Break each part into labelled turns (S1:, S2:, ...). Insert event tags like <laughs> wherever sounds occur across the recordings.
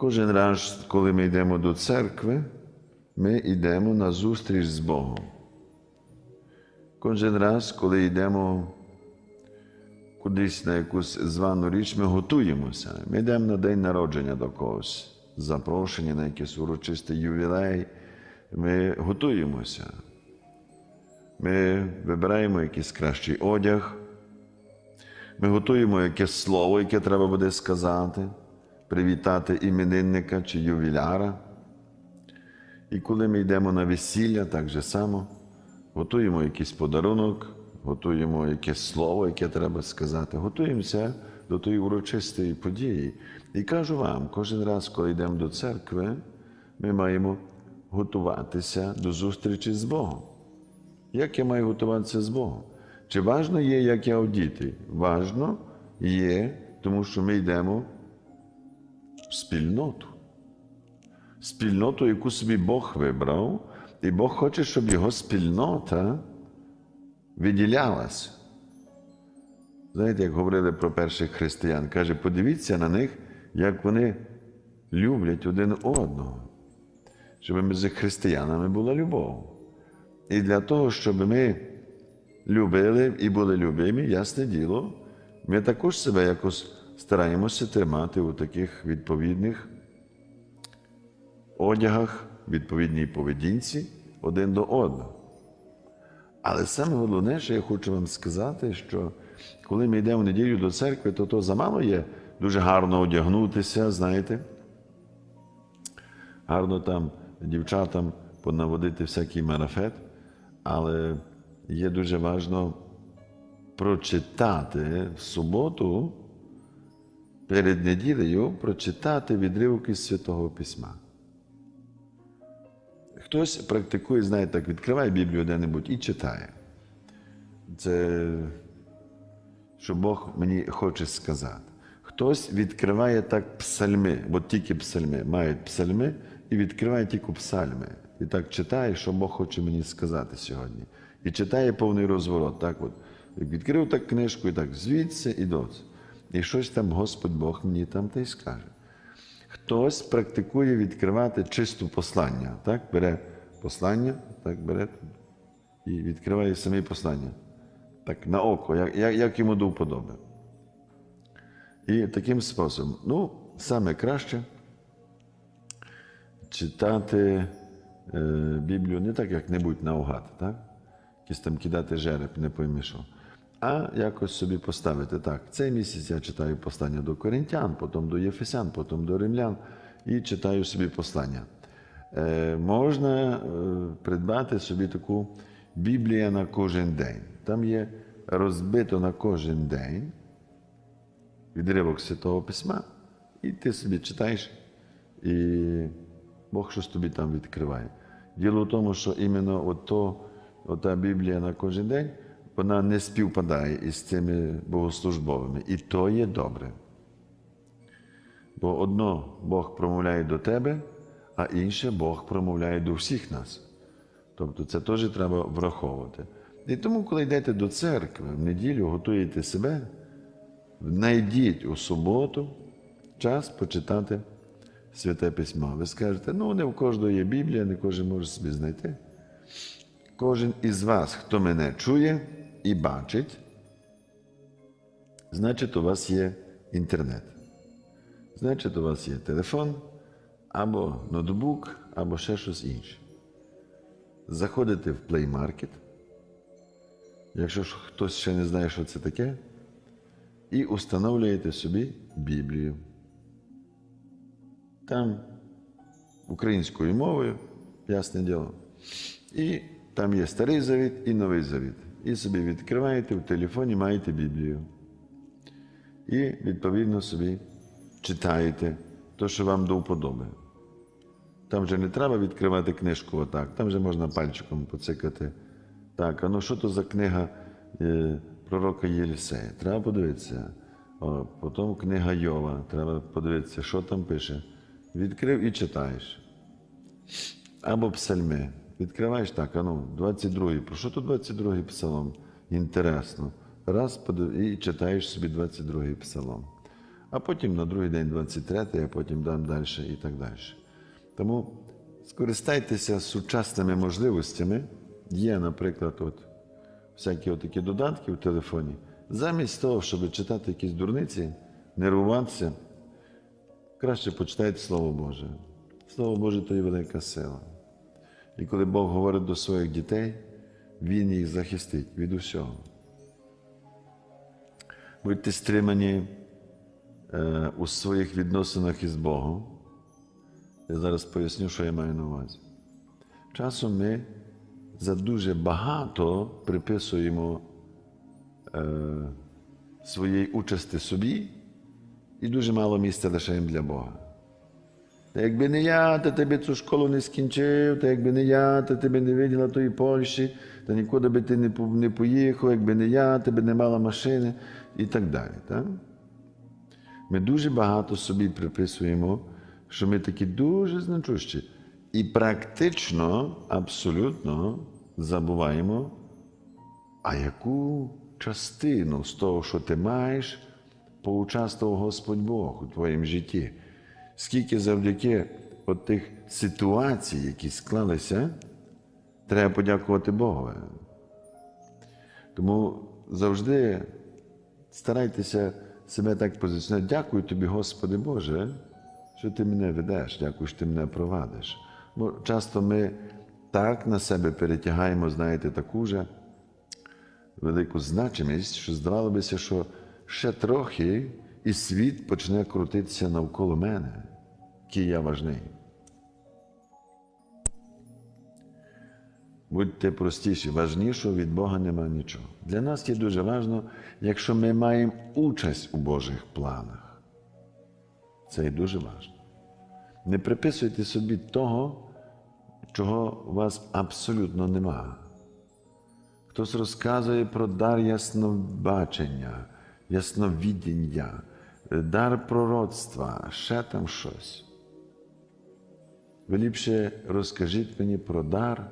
S1: Кожен раз, коли ми йдемо до церкви, ми йдемо на зустріч з Богом. Кожен раз, коли йдемо кудись на якусь звану річ, ми готуємося. Ми йдемо на день народження до когось, запрошені на якийсь урочистий ювілей. Ми готуємося. Ми вибираємо якийсь кращий одяг. Ми готуємо якесь слово, яке треба буде сказати, привітати іменинника чи ювіляра. І коли ми йдемо на весілля, так же само, готуємо якийсь подарунок, готуємо якесь слово, яке треба сказати, готуємося до тої урочистої події. І кажу вам, кожен раз, коли йдемо до церкви, ми маємо готуватися до зустрічі з Богом. Як я маю готуватися з Богом? Чи важно є, як я одітий? Важно є, тому що ми йдемо спільноту. Спільноту, яку собі Бог вибрав, і Бог хоче, щоб його спільнота виділялася. Знаєте, як говорили про перших християн, каже, подивіться на них, як вони люблять один одного, щоб між християнами була любов. І для того, щоб ми любили і були любимі, ясне діло, ми також себе якось стараємося тримати у таких відповідних одягах, відповідній поведінці один до одного. Але саме головне, що я хочу вам сказати, що коли ми йдемо в неділю до церкви, то то замало є дуже гарно одягнутися, знаєте, гарно там дівчатам понаводити всякий марафет, але є дуже важливо прочитати в суботу перед неділею, прочитати відривки з Святого Письма. Хтось практикує, знаєте, так відкриває Біблію де-небудь і читає. Це що Бог мені хоче сказати. Хтось відкриває так псальми, бо тільки псальми мають псальми і відкриває тільки псальми. І так читає, що Бог хоче мені сказати сьогодні. І читає повний розворот. Так от. Відкрив так книжку і так звідси і доці. І щось там Господь Бог мені там та й скаже. Хтось практикує відкривати чисту послання. Так? Бере послання, так бере і відкриває самі послання. Так, на око, як, як, йому до вподоби. І таким способом, ну, саме краще читати е, Біблію не так, як-небудь наугад, так? Якісь там кидати жереб, не пойми що. А якось собі поставити так. Цей місяць я читаю послання до Коринтян, потім до Єфесян, потім до римлян і читаю собі послання. Е, можна е, придбати собі таку Біблія на кожен день. Там є розбито на кожен день відривок Святого Письма, і ти собі читаєш, і Бог щось тобі там відкриває. Діло в тому, що іменно ото, ота Біблія на кожен день вона не співпадає із цими богослужбовими. І то є добре. Бо одно Бог промовляє до тебе, а інше Бог промовляє до всіх нас. Тобто це теж треба враховувати. І тому, коли йдете до церкви в неділю, готуєте себе, знайдіть у суботу час почитати Святе Письмо. Ви скажете, ну не в кожного є Біблія, не кожен може собі знайти. Кожен із вас, хто мене чує і бачить, значить, у вас є інтернет. Значить, у вас є телефон, або ноутбук, або ще щось інше. Заходите в Play Market, якщо хтось ще не знає, що це таке, і установлюєте собі Біблію. Там українською мовою, ясне діло. І там є старий завіт і новий завіт. І собі відкриваєте в телефоні, маєте Біблію. І, відповідно, собі читаєте те, що вам до вподоби. Там вже не треба відкривати книжку отак, там вже можна пальчиком поцикати. Так, а ну що то за книга е, пророка Єлісея? Треба подивитися. О, потім книга Йова, треба подивитися, що там пише. Відкрив і читаєш. Або псальми. Відкриваєш так, а ну, 22-й. Про що тут 22-й псалом? Інтересно. Раз і читаєш собі 22-й псалом. а потім на другий день 23-й, а потім дам далі і так далі. Тому скористайтеся сучасними можливостями. Є, наприклад, от всякі такі додатки в телефоні. Замість того, щоб читати якісь дурниці, нервуватися, краще почитайте Слово Боже. Слово Боже то є велика сила. І коли Бог говорить до своїх дітей, Він їх захистить від усього. Будьте стримані е, у своїх відносинах із Богом. Я зараз поясню, що я маю на увазі. Часом ми за дуже багато приписуємо е, своєї участі собі і дуже мало місця лишаємо для Бога. Та якби не я, то ти б цю школу не скінчив, та якби не я, то ти б не виділа тої Польщі, та нікуди би ти не не поїхав, якби не я, ти б не мала машини і так далі. Так? Ми дуже багато собі приписуємо, що ми такі дуже значущі. І практично, абсолютно забуваємо, а яку частину з того, що ти маєш, поучаствував Господь Бог у твоєму житті. Скільки завдяки от тих ситуацій, які склалися, треба подякувати Богу. Тому завжди старайтеся себе так позиціонувати. Дякую тобі, Господи Боже, що ти мене ведеш, дякую, що ти мене провадиш. Бо часто ми так на себе перетягаємо, знаєте, таку же велику значимість, що здавалося бися, що ще трохи і світ почне крутитися навколо мене, який я важний. Будьте простіші, важнішого від Бога нема нічого. Для нас є дуже важливо, якщо ми маємо участь у Божих планах. Це і дуже важливо. Не приписуйте собі того, чого у вас абсолютно нема. Хтось розказує про дар ясновбачення, ясновідіння, дар пророцтва, ще там щось. Ви ліпше розкажіть мені про дар,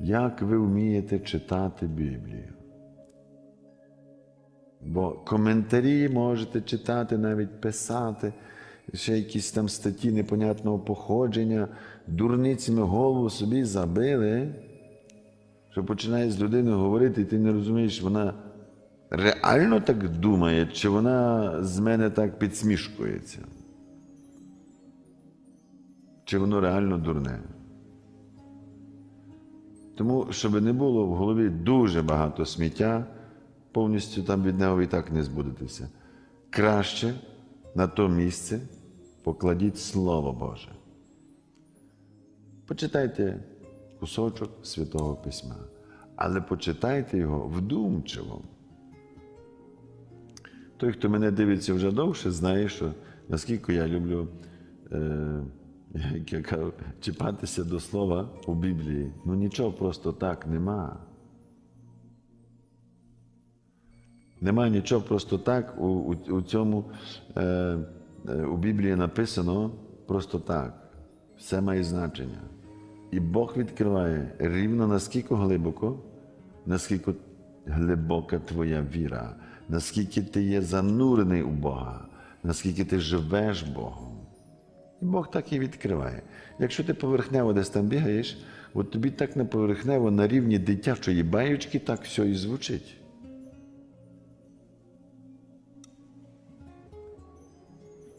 S1: як ви вмієте читати Біблію. Бо коментарі можете читати, навіть писати, ще якісь там статті непонятного походження, дурницями голову собі забили, що починає з людиною говорити, і ти не розумієш, вона реально так думає, чи вона з мене так підсмішкується. Чи воно реально дурне. Тому, щоб не було в голові дуже багато сміття, повністю там від нього і так не збудетеся. Краще на то місце покладіть Слово Боже. Почитайте кусочок Святого Письма, але почитайте його вдумчиво. Той, хто мене дивиться вже довше, знає, що наскільки я люблю е, <laughs> чіпатися до слова у Біблії. Ну нічого просто так нема. Нема нічого просто так у, у, у цьому е, е, у Біблії написано просто так. Все має значення. І Бог відкриває рівно наскільки глибоко, наскільки глибока твоя віра, наскільки ти є занурений у Бога, наскільки ти живеш Богом. І Бог так і відкриває. Якщо ти поверхнево десь там бігаєш, от тобі так на поверхнево на рівні дитячої баючки так все і звучить.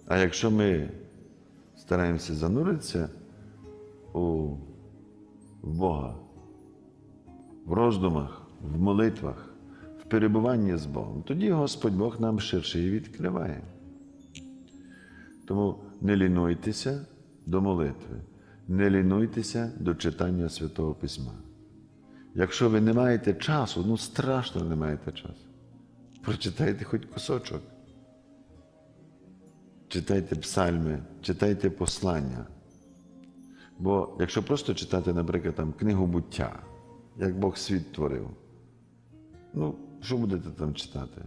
S1: А якщо ми стараємося зануритися у в Бога, в роздумах, в молитвах, в перебуванні з Богом, тоді Господь Бог нам ширше і відкриває. Тому не лінуйтеся до молитви, не лінуйтеся до читання Святого Письма. Якщо ви не маєте часу, ну страшно не маєте часу, прочитайте хоч кусочок. Читайте псальми, читайте послання. Бо якщо просто читати, наприклад, там, книгу буття, як Бог світ творив, ну, що будете там читати?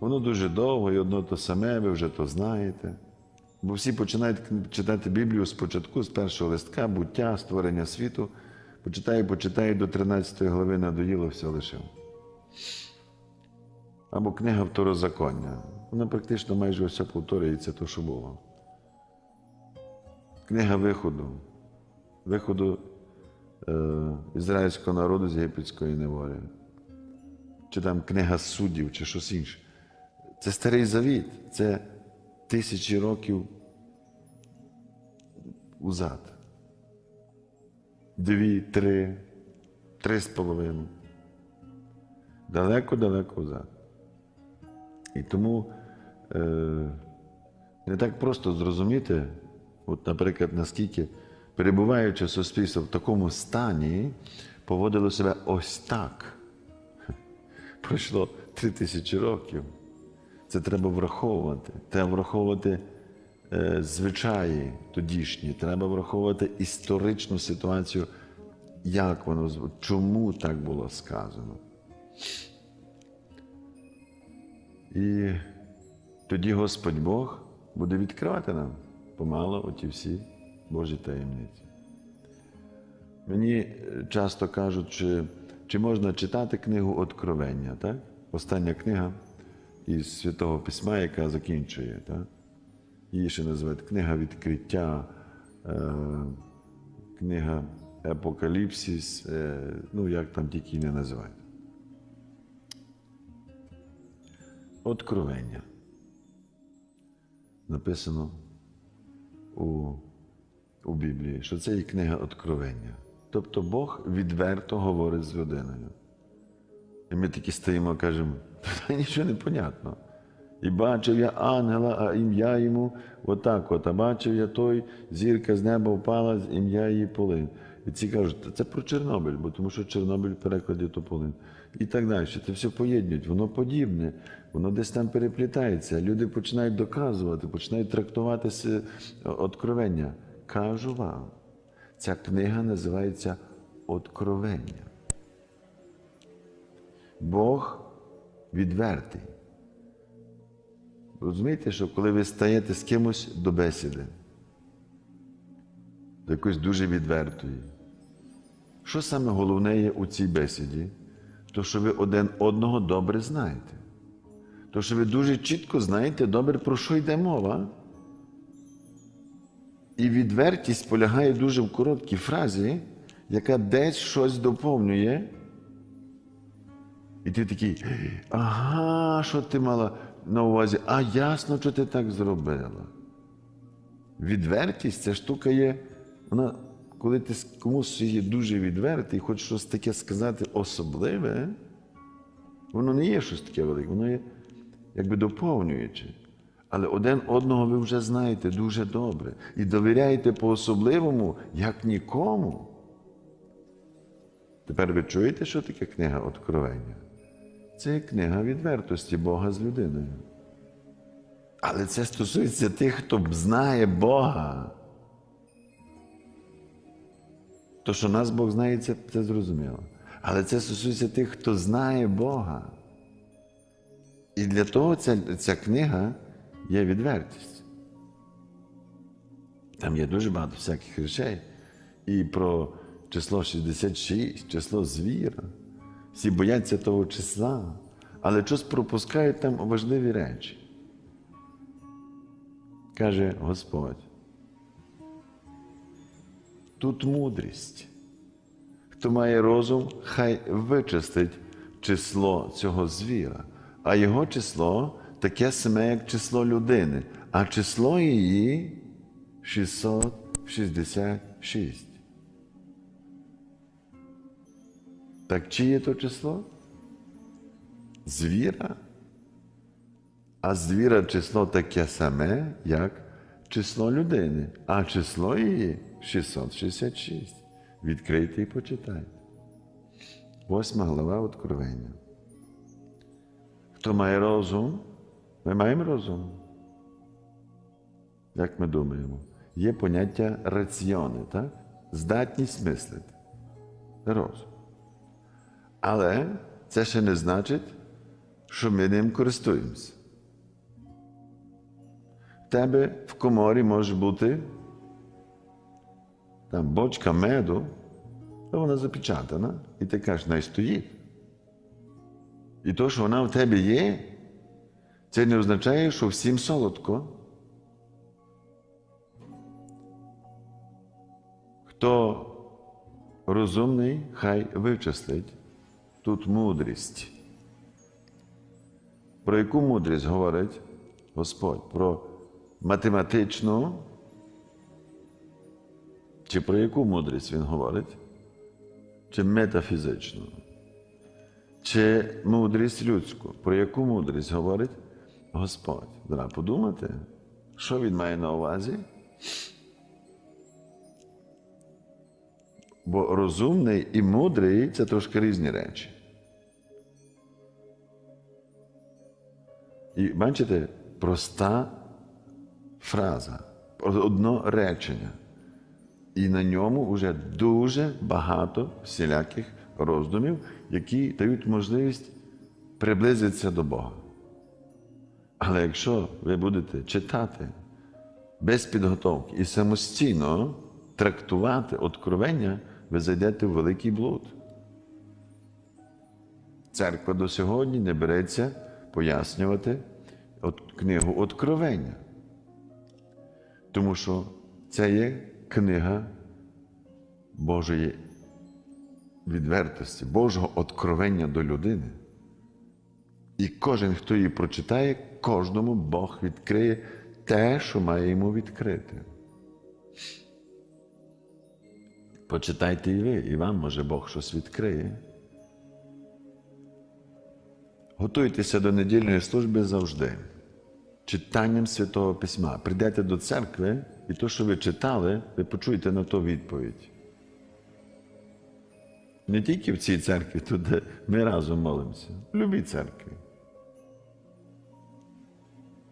S1: Воно дуже довго і одно то саме, ви вже то знаєте. Бо всі починають читати Біблію спочатку, з першого листка, буття, створення світу. Почитаю, почитаю до 13 глави надоїло, все лишив. або книга Второзаконня. Вона практично майже все повторюється, то, що було. Книга виходу, виходу е, ізраїльського народу з єгипетської неволі. Чи там книга суддів, чи щось інше. Це старий завіт, це тисячі років узад. Дві, три, три з половиною. Далеко-далеко взад. І тому е, не так просто зрозуміти, от, наприклад, наскільки перебуваючи суспільство в такому стані, поводило себе ось так. Пройшло три тисячі років. Це треба враховувати. Треба враховувати е, звичаї тодішні, треба враховувати історичну ситуацію, як воно чому так було сказано. І тоді Господь Бог буде відкривати нам помало оті всі Божі таємниці. Мені е, часто кажуть, чи, чи можна читати книгу Откровення, так? Остання книга із Святого Письма, яка закінчує. Так? Її ще називають книга відкриття, е, книга Апокаліпсис, е, ну як там тільки не називають. Откровення. Написано у, у Біблії, що це є книга Откровення. Тобто Бог відверто говорить з людиною. І ми такі стоїмо кажемо, та нічого не понятно. І бачив я ангела, а ім'я йому отак от. А бачив я той, зірка з неба впала, ім'я її полин. І ці кажуть, це про Чорнобиль, бо тому що Чорнобиль в перекладі то полин. І так далі. Це все поєднують, воно подібне, воно десь там переплітається. Люди починають доказувати, починають трактувати откровення. Кажу вам, ця книга називається Откровення. Бог відвертий. Розумієте, що коли ви стаєте з кимось до бесіди, до якоїсь дуже відвертої, що саме головне є у цій бесіді? То, що ви один одного добре знаєте. То, що ви дуже чітко знаєте добре, про що йде мова. І відвертість полягає дуже в короткій фразі, яка десь щось доповнює. І ти такий, ага, що ти мала на увазі? А ясно, що ти так зробила. Відвертість ця штука є, вона, коли ти комусь є дуже відвертий, хочеш щось таке сказати особливе, воно не є щось таке велике, воно є якби доповнююче. Але один одного ви вже знаєте дуже добре і довіряєте по-особливому, як нікому. Тепер ви чуєте, що таке книга Откровення? Це книга відвертості Бога з людиною. Але це стосується тих, хто знає Бога. То, що нас Бог знає, це, це зрозуміло. Але це стосується тих, хто знає Бога. І для того ця, ця книга є відвертість. Там є дуже багато всяких речей. І про число 66, число звіра. Всі бояться того числа, але щось пропускають там важливі речі. Каже Господь. Тут мудрість. Хто має розум, хай вичистить число цього звіра, а його число таке саме, як число людини, а число її 666. Так чиє то число? Звіра? А звіра число таке саме, як число людини, а число її 666. Відкрийте і почитайте. Восьма глава Откровення. Хто має розум? Ми маємо розум. Як ми думаємо? Є поняття раціони, так? Здатність мислити. Розум. Але це ще не значить, що ми ним користуємося. В тебе в коморі може бути там бочка меду, то вона запечатана, і ти кажеш, най стоїть. І то, що вона в тебе є, це не означає, що всім солодко. Хто розумний, хай вичислить тут мудрість. Про яку мудрість говорить Господь? Про математичну? Чи про яку мудрість Він говорить? Чи метафізичну? Чи мудрість людську? Про яку мудрість говорить Господь? Треба подумати, що він має на увазі? Бо розумний і мудрий це трошки різні речі. І бачите, проста фраза, одно речення. І на ньому вже дуже багато всіляких роздумів, які дають можливість приблизитися до Бога. Але якщо ви будете читати без підготовки і самостійно трактувати откровення, ви зайдете в великий блуд. Церква до сьогодні не береться пояснювати книгу Откровення. Тому що це є книга Божої відвертості, Божого откровення до людини. І кожен, хто її прочитає, кожному Бог відкриє те, що має йому відкрити. Почитайте і ви, і вам, може, Бог щось відкриє. Готуйтеся до недільної служби завжди. Читанням Святого Письма. Прийдете до церкви, і то, що ви читали, ви почуєте на то відповідь. Не тільки в цій церкві, тут ми разом молимося, в любій церкві.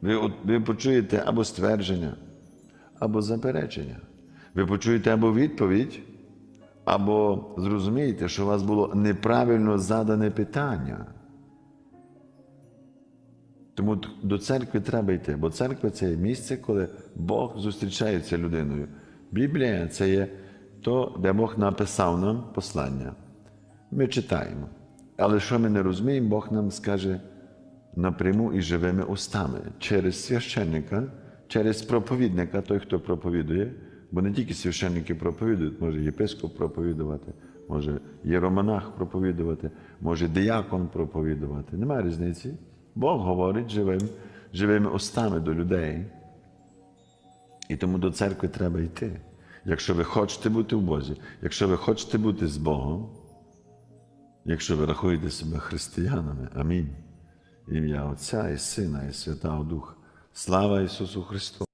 S1: Ви, ви почуєте або ствердження, або заперечення. Ви почуєте або відповідь, або зрозумієте, що у вас було неправильно задане питання. Тому до церкви треба йти, бо церква це є місце, коли Бог зустрічається людиною. Біблія це є то, де Бог написав нам послання. Ми читаємо. Але що ми не розуміємо, Бог нам скаже напряму і живими устами через священника, через проповідника, той, хто проповідує, бо не тільки священники проповідують, може єпископ проповідувати, може єромонах проповідувати, може диякон проповідувати. Немає різниці. Бог говорить живим, живими устами до людей. І тому до церкви треба йти. Якщо ви хочете бути в Бозі, якщо ви хочете бути з Богом, якщо ви рахуєте себе християнами, амінь. Ім'я Отця і Сина, і Святого Духа. Слава Ісусу Христу!